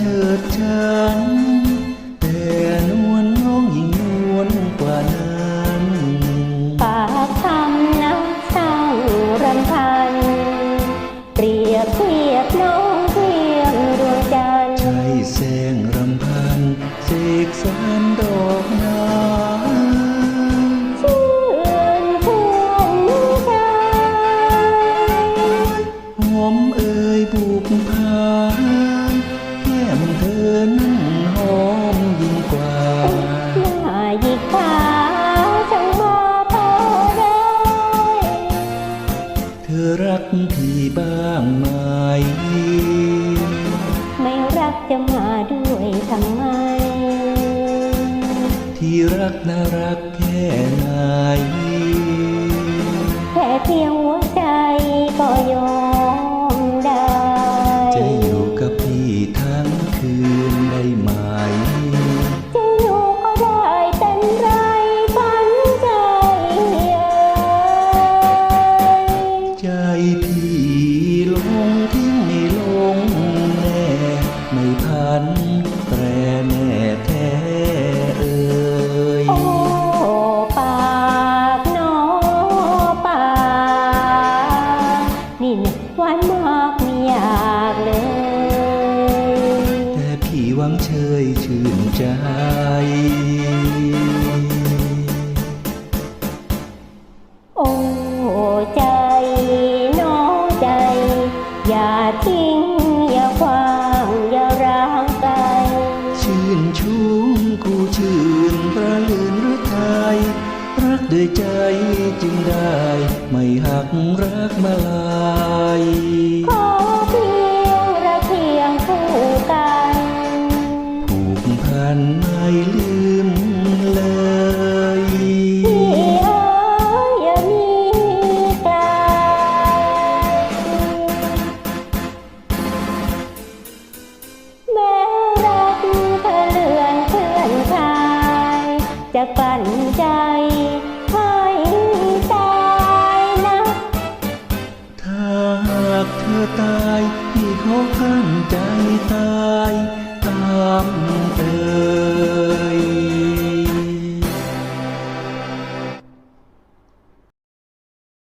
ฉันแต่นวลน้องยิ่งนวลกว่านั้นปากคำนักสร้างรำพัน เปรียบเทียบน้องเทียมดวงจันทร์ใช่แสงรำพันเสกสารดอกนา รักพี่บ้างไหม ไม่รักจะมาด้วยทำไม ที่รักน่ารักแค่ไหน แค่เพียงหัวใวังเชยชื่นใจ โอ้ใจน้องใจ อย่าทิ้งอย่าควางอย่าร้างไกลชื่นชุ่มกูชื่นระลื่นหรือไทยรักด้วยใจจึงได้ ไม่หักรักมาลาย ขาขั้นใจตายตามเธอ